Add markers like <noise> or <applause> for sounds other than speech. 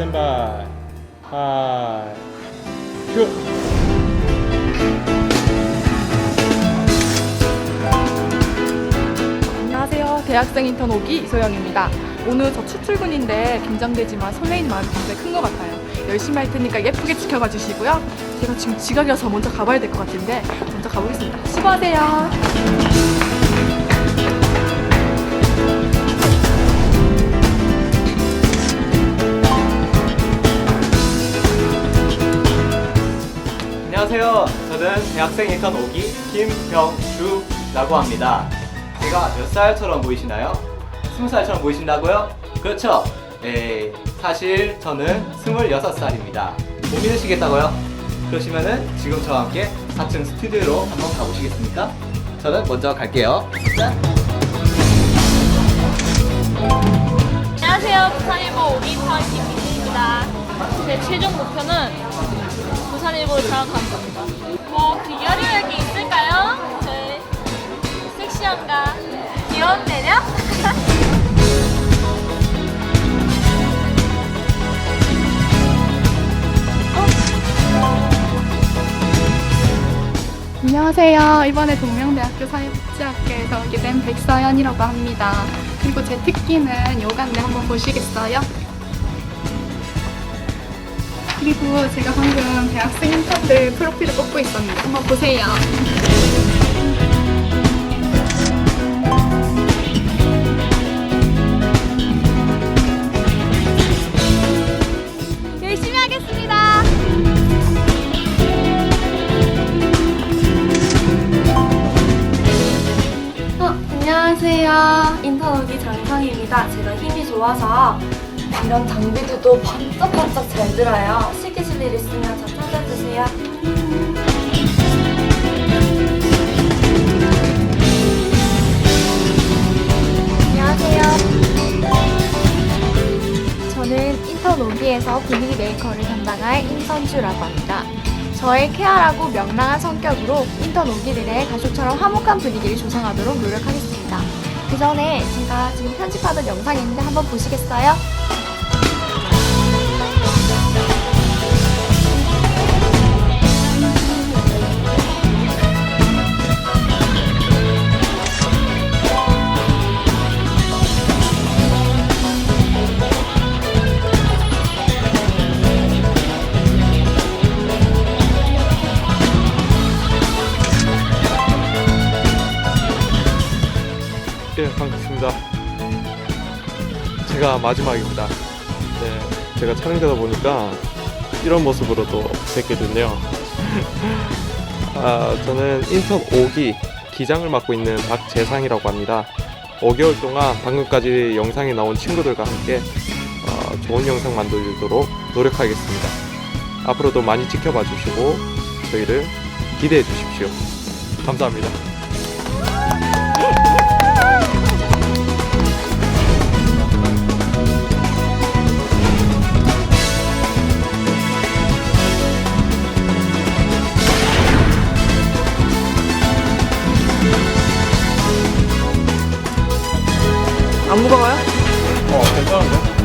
스탠바이 하이 큐 안녕하세요. 대학생 인턴 오기 이소영입니다. 오늘 저 출출근인데 긴장되지만 설레는 마음이 굉장히 큰 것 같아요. 열심히 할 테니까 예쁘게 지켜봐 주시고요. 제가 지금 지각이어서 먼저 가봐야 될 것 같은데 먼저 가보겠습니다. 수고하세요. 안녕하세요. 저는 대학생 인턴 오기 김병주라고 합니다. 제가 몇 살처럼 보이시나요? 스무 살처럼 보이신다고요? 그렇죠. 에 사실 저는 스물여섯 살입니다. 못 믿으시겠다고요? 그러시면은 지금 저와 함께 4층 스튜디오로 한번 가보시겠습니까? 저는 먼저 갈게요. 짠! 안녕하세요. 부산일보 오기파원 김민희입니다. 제 최종 목표는 장악하는 겁니다. 뭐 비결이 여기 있을까요? 제 섹시함과 귀여운 매력? <laughs> 안녕하세요. 이번에 동명대학교 사회복지학과에서 오게 된 백서연이라고 합니다. 그리고 제 특기는 요가인데 한번 보시겠어요? 그리고 제가 방금 대학생 인턴들 프로필을 뽑고 있었는데 한번 보세요. 열심히 하겠습니다. 어, 안녕하세요. 인턴 오기 정상입니다. 제가 힘이 좋아서 이런 장비들도 번쩍번쩍 잘 들어요. 시키실 일 있으면 저 찾아주세요. 안녕하세요. 저는 인턴 오기에서 분위기 메이커를 담당할 임선주라고 합니다. 저의 쾌활하고 명랑한 성격으로 인턴 오기들의 가족처럼 화목한 분위기를 조성하도록 노력하겠습니다. 그 전에 제가 지금 편집하던 영상이 있는데 한번 보시겠어요? 예, 반갑습니다. 제가 마지막입니다. 네, 제가 촬영되다 보니까 이런 모습으로 또 뵙게 됐네요. <laughs> 아, 저는 인턴 5기 기장을 맡고 있는 박재상이라고 합니다. 5개월 동안 방금까지 영상에 나온 친구들과 함께 어, 좋은 영상 만들도록 노력하겠습니다. 앞으로도 많이 지켜봐 주시고 저희를 기대해 주십시오. 감사합니다. 안 무거워요? 어, 괜찮은데?